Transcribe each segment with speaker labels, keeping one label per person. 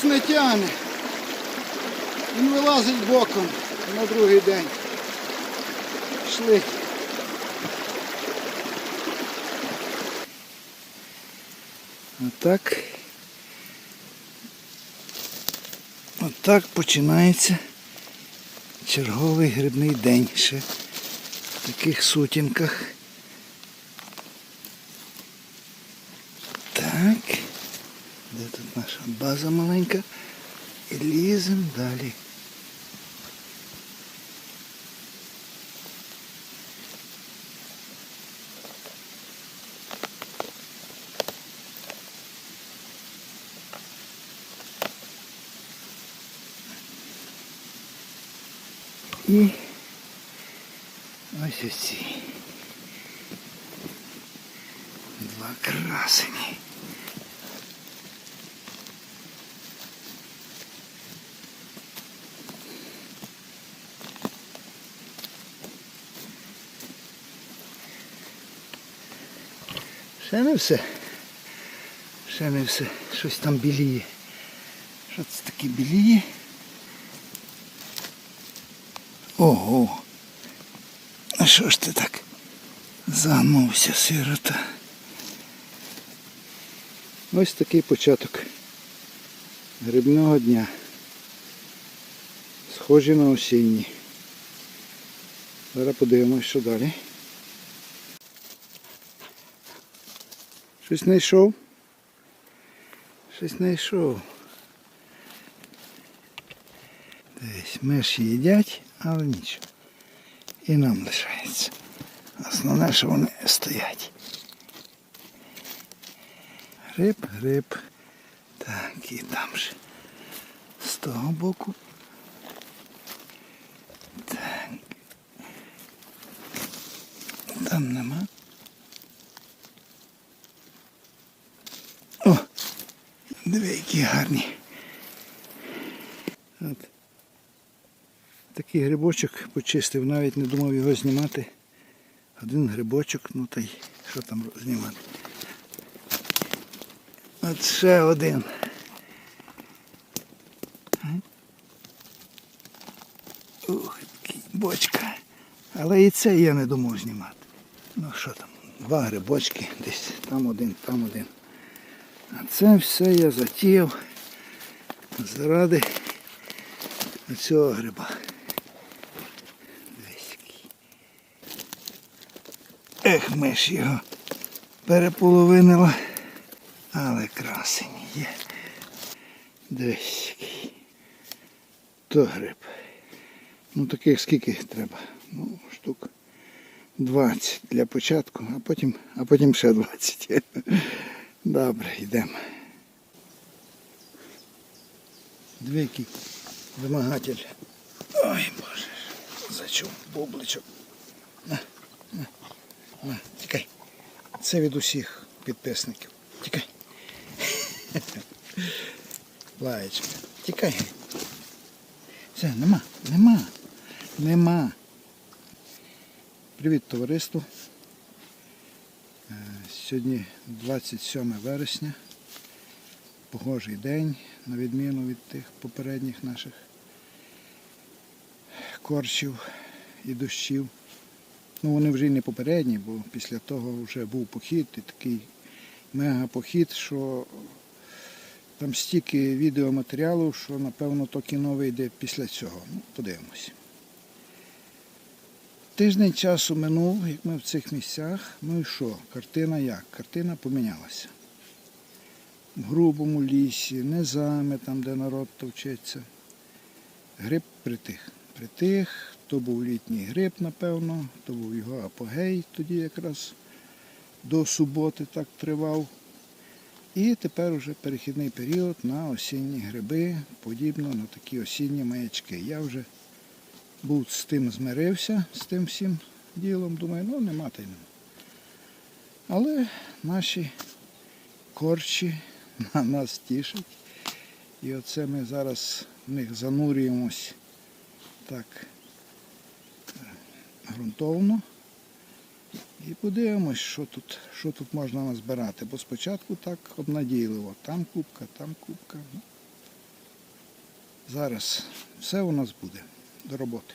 Speaker 1: корпус не тягне. Він вилазить боком на другий день. Пішли. Отак. Отак починається черговий грибний день ще в таких сутінках. Так. Де тут наша база маленька? І ліземо далі. І ось оці. Два красені. Ще не все. Ще не все. Щось там біліє. Що це таке біліє? Ого. А що ж ти так загнувся, сирота? Ось такий початок грибного дня. Схожі на осінній. Зараз подивимось, що далі. Щось знайшов? Щось знайшов. Десь миші їдять, але нічого. І нам лишається. Основне, що вони стоять. Гриб, гриб. Так, і там же. З того боку. Так. Там нема. Диви, які гарні. От. Такий грибочок почистив, навіть не думав його знімати. Один грибочок, ну та й що там знімати. От ще один. Ух, бочка. Але і це я не думав знімати. Ну що там, два грибочки, десь там один, там один. А це все я затіяв заради цього гриба. Ех, миш його переполовинила. Але красень є. Який. То гриб. Ну таких скільки треба? Ну, штук 20 для початку, а потім, а потім ще 20. Добре, йдемо. Двійки вимагатель. Ой, боже, зачув бубличок. На, на, на, тікай. Це від усіх підписників. Тікай. Лаєчка. Тікай. Все, нема, нема, нема. Привіт, товариство. Сьогодні 27 вересня. Погожий день, на відміну від тих попередніх наших корчів і дощів. Ну вони вже й не попередні, бо після того вже був похід і такий мегапохід, що там стільки відеоматеріалу, що напевно то кіно вийде після цього. Ну, подивимось. Тиждень часу минув, як ми в цих місцях. Ну і що? Картина як? Картина помінялася. В грубому лісі, низами, там, де народ товчеться. Гриб притих. Притих, то був літній гриб, напевно, то був його апогей, тоді якраз до суботи так тривав. І тепер уже перехідний період на осінні гриби, подібно на такі осінні маячки. Я вже був з тим змирився, з тим всім ділом. Думаю, ну нема та й нема. Але наші корчі на нас тішать. І оце ми зараз в них занурюємось так е, ґрунтовно. І подивимось, що тут, що тут можна назбирати. Бо спочатку так обнадійливо. Там кубка, там кубка. Ну, Зараз все у нас буде до роботи.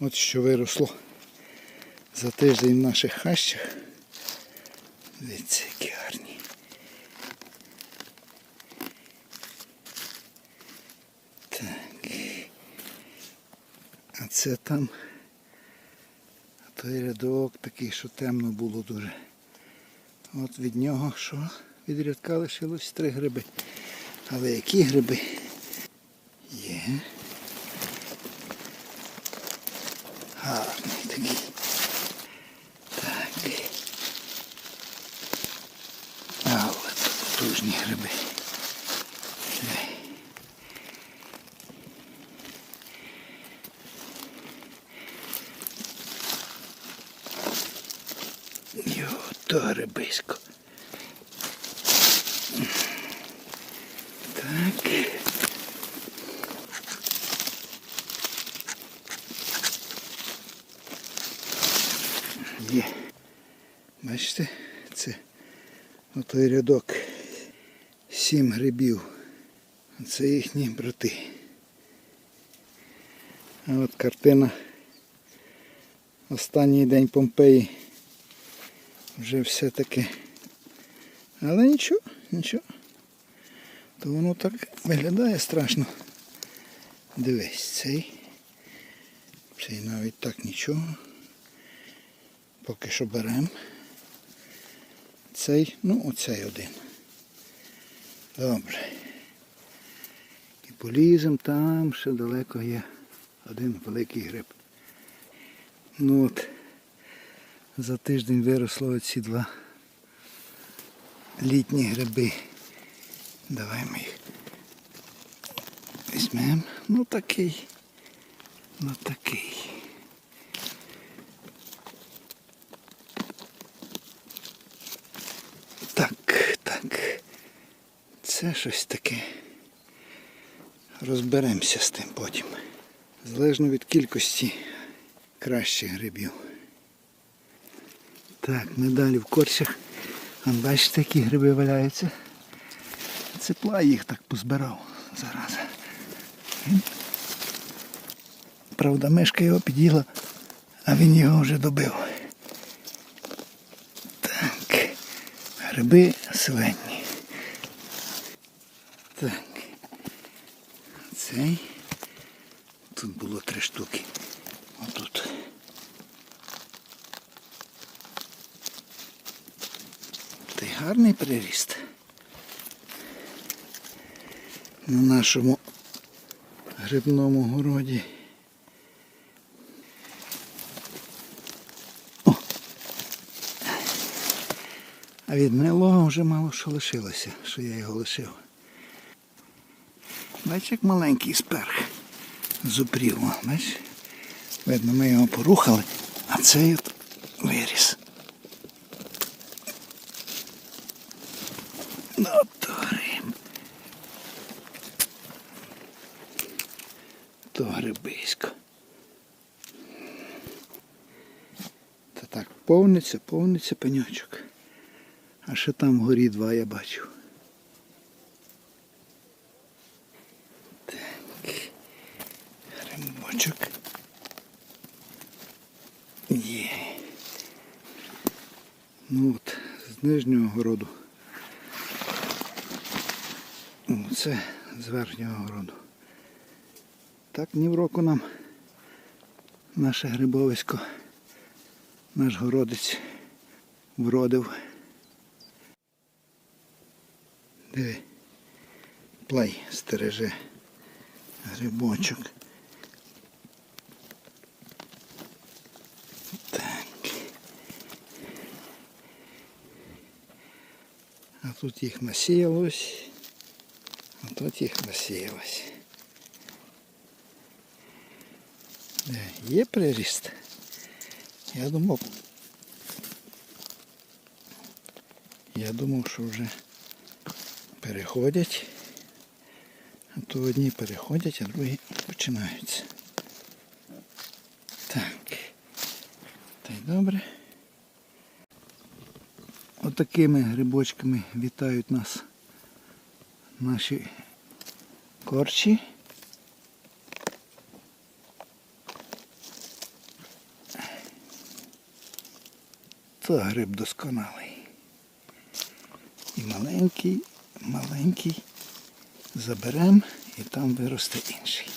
Speaker 1: От що виросло за тиждень в наших хащах. Дивіться, які гарні. Так. А це там той рядок такий, що темно було дуже. От від нього що? Від рядка лишилось три гриби. Але які гриби? Є. Гарний такий. Так. Але тут потужні гриби. Йо, то грибисько. Так. Є. Бачите, це отой рядок. Сім грибів. Це їхні брати. А от картина. Останній день Помпеї. Вже все таки. Але нічого, нічого. То воно так виглядає страшно. Дивись, цей. Цей навіть так нічого. Поки що беремо. Цей, ну оцей один. Добре. І поліземо там ще далеко є один великий гриб. Ну от, за тиждень виросло ці два літні гриби. Давай ми їх візьмемо. Ну такий. Ну такий. Так, так. Це щось таке. Розберемося з тим потім. Залежно від кількості кращих грибів. Так, ми далі в корчах. Вон, бачите, які гриби валяються. Цепла їх так позбирав зараз. Правда, мишка його під'їла, а він його вже добив. Так, гриби свинні. Так. Цей. Тут було три штуки. Отут. Та й гарний приріст. На нашому грибному городі. О! А від гнилого вже мало що лишилося, що я його лишив. Бачиш, як маленький сперх зупрів. о, Бачиш? Видно, ми його порухали, а цей от виріс. Ну, то. То грибисько. Та так, повниться, повниться пеньочок. А ще там вгорі два я бачу. Грибочок. Є. Ну от, з нижнього городу. Це з верхнього городу. Так ні в року нам наше грибовисько, наш городець вродив. Диви, плай стереже грибочок. тут їх насіялось, а тут їх насіялось. Де, Є приріст? Я думав. Я думав, що вже переходять. А то одні переходять, а другі починаються. Так. Та й добре. Отакими грибочками вітають нас наші корчі. То гриб досконалий. І маленький, маленький заберемо і там виросте інший.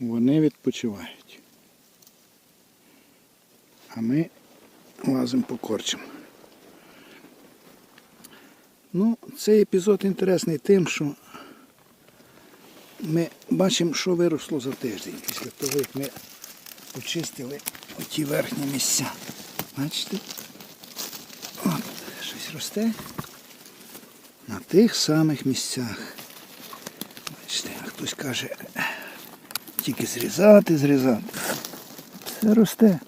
Speaker 1: Вони відпочивають. А ми лазимо по корчам. Ну, цей епізод інтересний тим, що ми бачимо, що виросло за тиждень після того, як ми очистили оті верхні місця. Бачите? От, щось росте на тих самих місцях. Бачите, а хтось каже, тільки зрізати, зрізати. Все росте.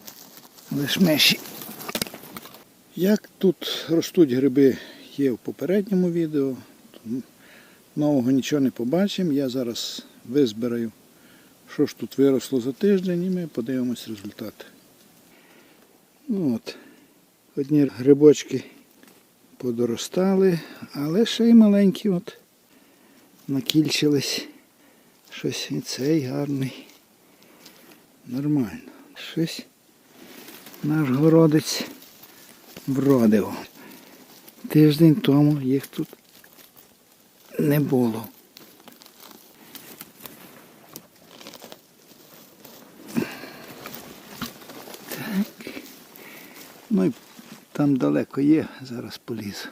Speaker 1: Лиш меші. Як тут ростуть гриби є в попередньому відео. Нового нічого не побачимо. Я зараз визбираю, що ж тут виросло за тиждень, і ми подивимось результати. Ну от, одні грибочки подоростали, але ще й маленькі от накільчились. Щось і цей гарний. Нормально. Щось наш городець вродив. Тиждень тому їх тут не було. Так. Ну і там далеко є, зараз полізу.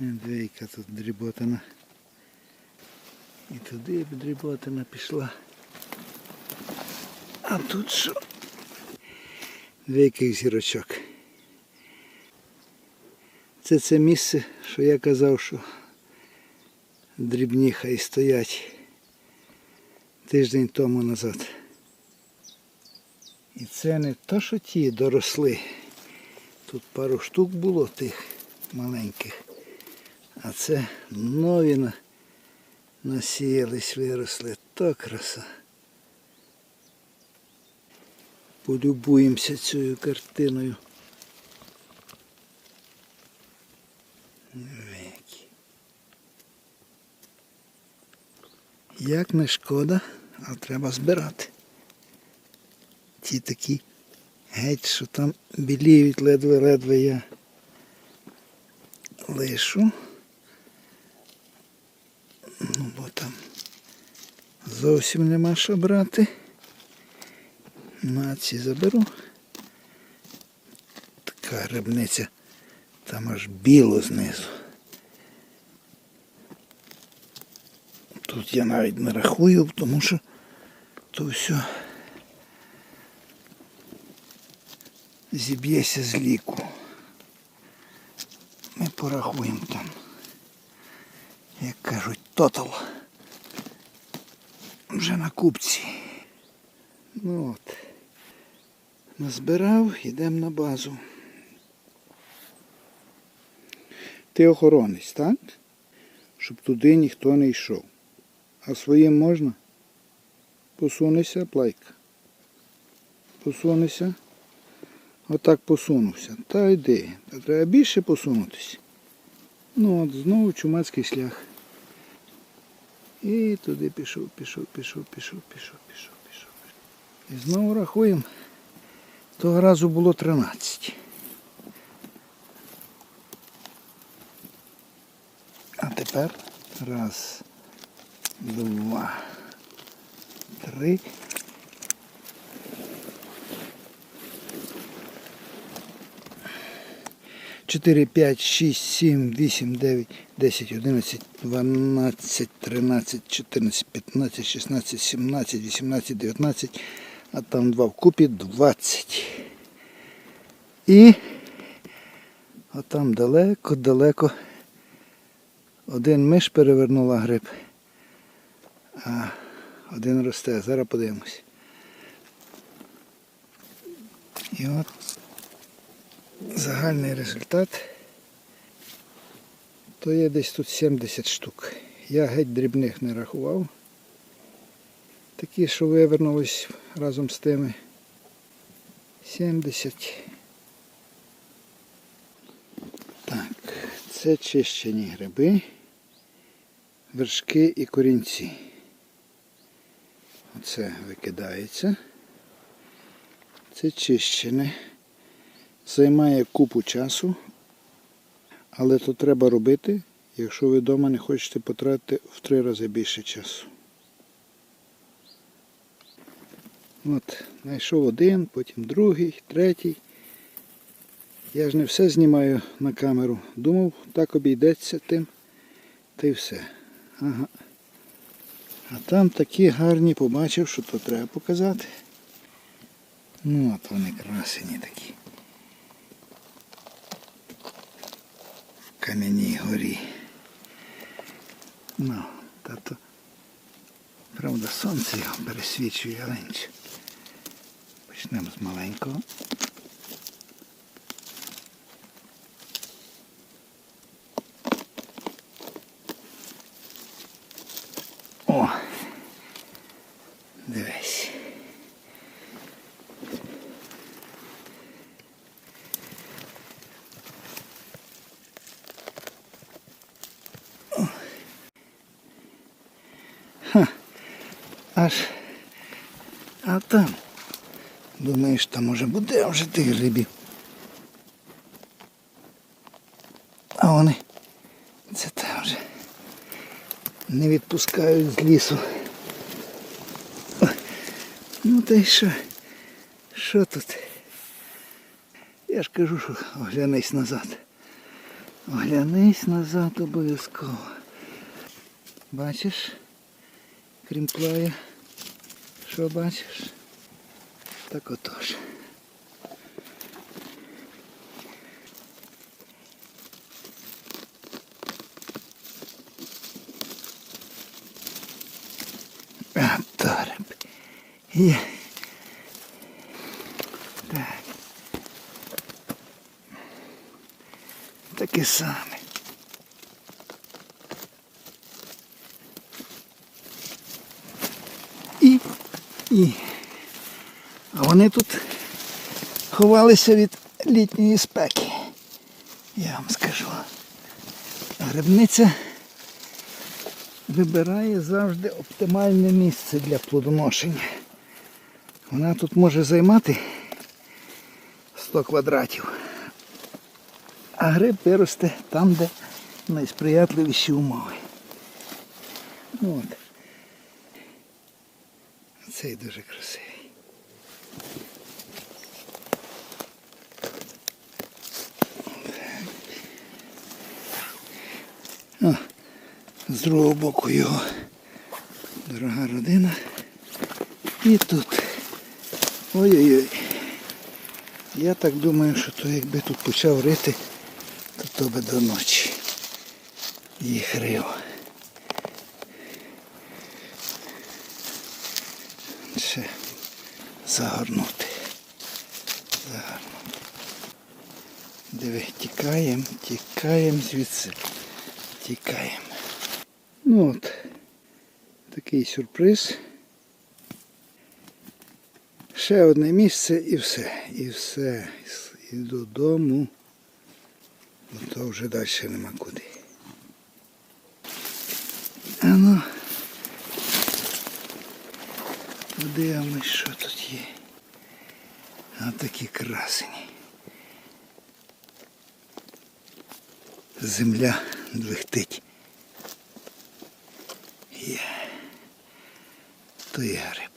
Speaker 1: Двійка тут дріботана. І туди б дріботана пішла. А тут що? Двійка зірочок. Це це місце, що я казав, що дрібні хай стоять тиждень тому назад. І це не то, що ті доросли. Тут пару штук було тих маленьких. А це нові насіялись, виросли. То краса. Полюбуємося цією картиною. Як не шкода, а треба збирати. Ті такі геть, що там біліють ледве-ледве я лишу. Ну, бо там зовсім нема що брати. На ці заберу. Така грибниця. Там аж біло знизу. Тут я навіть не рахую, тому що то все зіб'ється з ліку. Ми порахуємо там. Як кажуть, тотал. Вже на купці. Ну от. Назбирав, йдемо на базу. Ти охоронець, так? Щоб туди ніхто не йшов. А своїм можна? Посунися, плайка. Посунися. Отак посунувся. Та йди. Та треба більше посунутися. Ну от знову чумацький шлях. І туди пішов, пішов, пішов, пішов, пішов, пішов, пішов. І знову рахуємо. Того разу було 13. А тепер раз, два, три. Чотири, п'ять, шість, сім, вісім, дев'ять, десять, одинадцять, дванадцять, тринадцять, чотирнадцять, п'ятнадцять, шістнадцять, сімнадцять, вісімнадцять, дев'ятнадцять, а там два вкупі двадцять. І отам далеко, далеко один миш перевернула гриб, а один росте. Зараз подивимось. І от загальний результат. То є десь тут 70 штук. Я геть дрібних не рахував. Такі, що вивернулись разом з тими. 70. Так, це чищені гриби. вершки і корінці. Оце викидається. Це чищене. Займає купу часу, але то треба робити, якщо ви вдома не хочете потратити в три рази більше часу. От, знайшов один, потім другий, третій. Я ж не все знімаю на камеру. Думав, так обійдеться тим. Та й все. Ага. А там такі гарні побачив, що то треба показати. Ну, от вони красені такі. В кам'яній горі. Ну, та то. Правда, сонце його пересвічує, але нічого. Почнемо з маленького. Аж. А там. Думаєш, там може буде вже тих грибів. А вони. Це там вже не відпускають з лісу. Ну та й що? Що тут? Я ж кажу, що оглянись назад. Оглянись назад обов'язково. Бачиш? Крім плая. Що бачиш? Так отож. Є. Так. Таке саме. І. А вони тут ховалися від літньої спеки. Я вам скажу. Грибниця вибирає завжди оптимальне місце для плодоношення. Вона тут може займати 100 квадратів. А гриб виросте там, де найсприятливіші умови. Ну от. Цей дуже красивий. О, з другого боку його дорога родина. І тут. Ой-ой-ой. Я так думаю, що то якби тут почав рити, то то би до ночі їх рив. Ще загорнути. Загорнути. Диви, тікаємо, тікаємо звідси. Тікаємо. Ну от, такий сюрприз. Ще одне місце і все. І все. І додому. Бо то вже далі нема куди. А ну. Подивимось, що тут є. А такі красені. Земля двихтить. Є. То є гриб.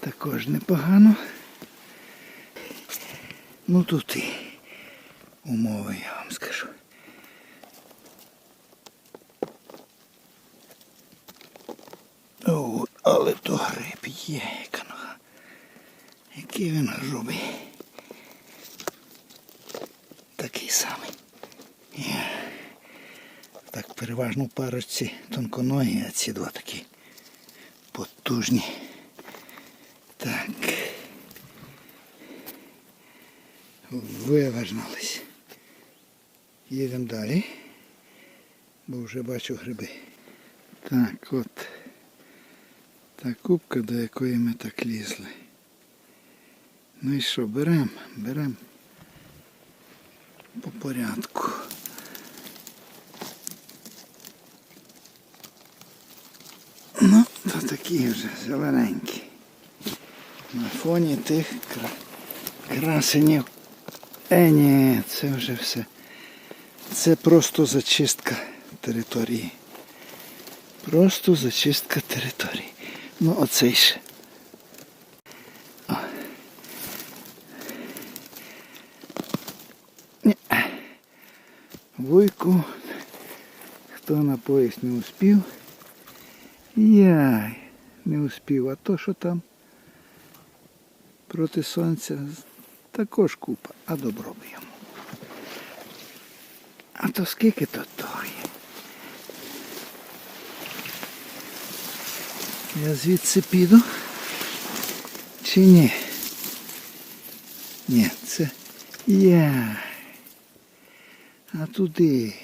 Speaker 1: Також непогано. Ну тут і умови, я вам скажу. О, але то гриб є, яка. Який він грубий. Такий самий. Так переважно в парочці тонконогі, а ці два такі потужні. Так. Вивернулись. Їдемо далі, бо вже бачу гриби. Так, от Та кубка, до якої ми так лізли. Ну і що, беремо, беремо по порядку. Ну, то такі вже зелененькі. На фоні тих кра... красенів. Е, ні, це вже все. Це просто зачистка території. Просто зачистка території. Ну, оцей ще. Вуйку. Хто на поїзд не успів? Яй, не успів. А то що там проти сонця також купа, а добро б йому. А то скільки того є? Я звідси піду. Чи ні? Ні, це я. А туди.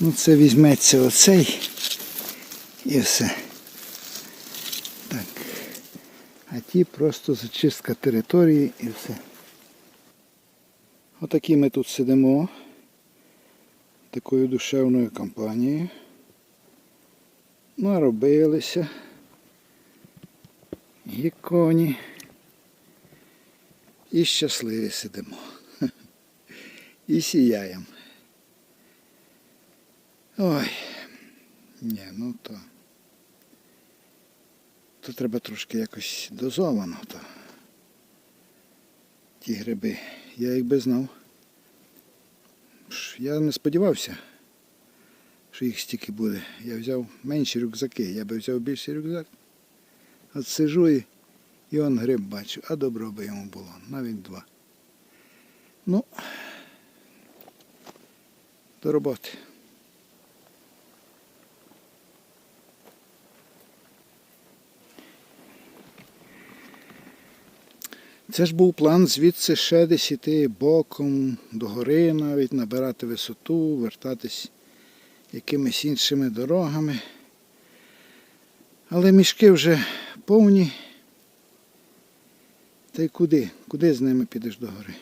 Speaker 1: Ну це візьметься оцей і все. Так. А ті просто зачистка території і все. Отакі ми тут сидимо такою душевною компанією. Наробилися. І коні. І щасливі сидимо. І сіяємо. Ой. Ні, ну то. То треба трошки якось дозовано. То. Ті гриби. Я якби знав. Я не сподівався, що їх стільки буде. Я взяв менші рюкзаки, я би взяв більший рюкзак. От сижу і, і он гриб бачу, а добро би йому було, навіть два. Ну, до роботи. Це ж був план звідси ще десь іти боком, догори навіть, набирати висоту, вертатись якимись іншими дорогами. Але мішки вже повні. Та й куди? Куди з ними підеш до гори?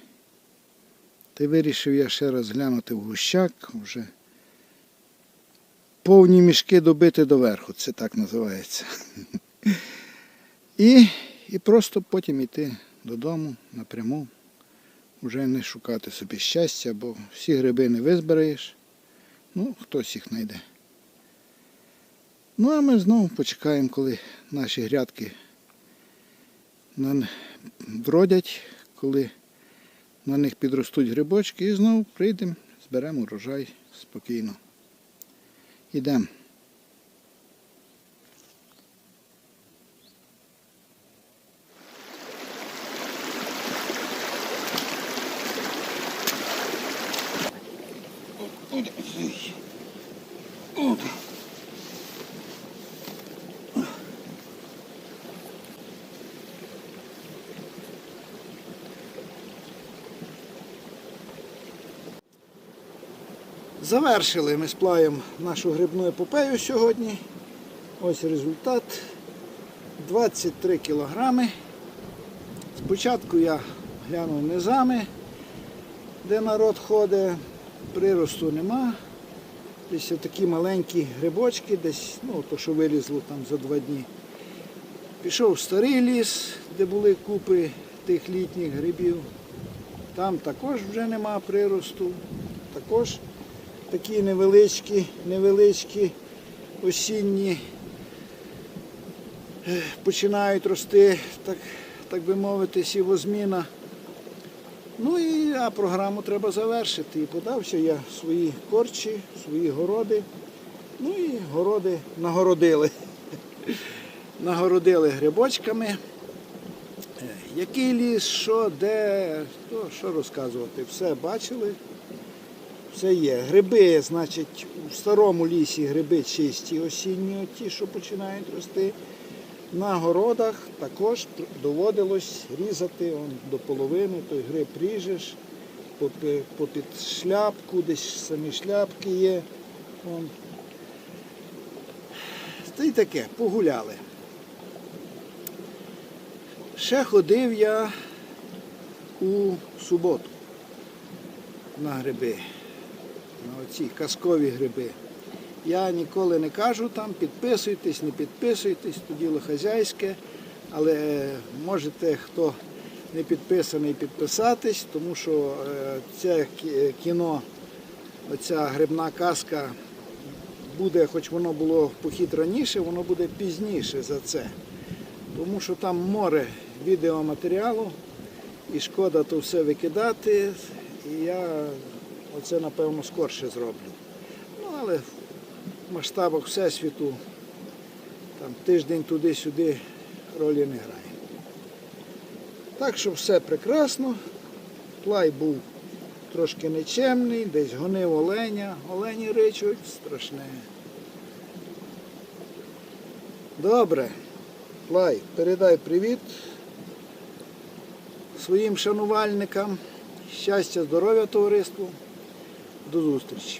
Speaker 1: Та й вирішив я ще раз глянути в гущак, вже повні мішки добити доверху, це так називається. І, і просто потім йти додому напряму, вже не шукати собі щастя, бо всі гриби не визбираєш. Ну, хтось їх знайде. Ну, а ми знову почекаємо, коли наші грядки на- вродять, коли на них підростуть грибочки, і знову прийдемо, зберемо урожай спокійно. Ідемо. Завершили ми з плаєм нашу грибну епопею сьогодні. Ось результат. 23 кілограми. Спочатку я глянув низами, де народ ходить, приросту нема. Десь такі маленькі грибочки, десь, ну, то, що вилізло там за два дні. Пішов в старий ліс, де були купи тих літніх грибів. Там також вже нема приросту. Також такі невеличкі, невеличкі осінні е, починають рости, так, так би мовити, сівозміна. Ну і а програму треба завершити. І подався я свої корчі, свої городи. Ну і городи нагородили. Нагородили грибочками. Е, Який ліс, що, де, то, що розказувати. Все бачили. Все є. Гриби, значить, у старому лісі гриби чисті осінні, ті, що починають рости. На городах також доводилось різати он, до половини, той гриб ріжеш, попід шляпку, десь самі шляпки є. Он. Та й таке, погуляли. Ще ходив я у суботу на гриби, на оці казкові гриби. Я ніколи не кажу там, підписуйтесь, не підписуйтесь, то діло хазяйське, але можете, хто не підписаний, підписатись, тому що е, це кіно, оця грибна казка буде, хоч воно було похід раніше, воно буде пізніше за це. Тому що там море відеоматеріалу, і шкода то все викидати. І я оце, напевно, скорше зроблю. Ну, але в масштабах Всесвіту там тиждень туди-сюди ролі не грає. Так що все прекрасно. Плай був трошки нечемний, десь гонив оленя. Олені ричуть, страшне. Добре. Плай, передай привіт своїм шанувальникам. Щастя, здоров'я товариству. До зустрічі.